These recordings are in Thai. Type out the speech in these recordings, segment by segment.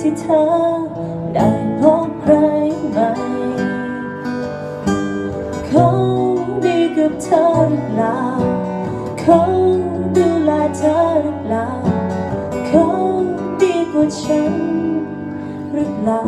ที่เธอได้พบใครใหม่เขาดีกับเธอหรือเปล่าเขาดูแลเธอหรือเปล่าเขาดีกว่าฉันหรือเปล่า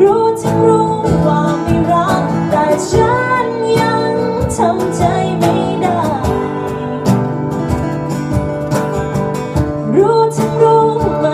รู้ทั้งรู้ว่าไม่รัก แต่ฉันยังทำใจไม่ได้ รู้ทั้งรู้า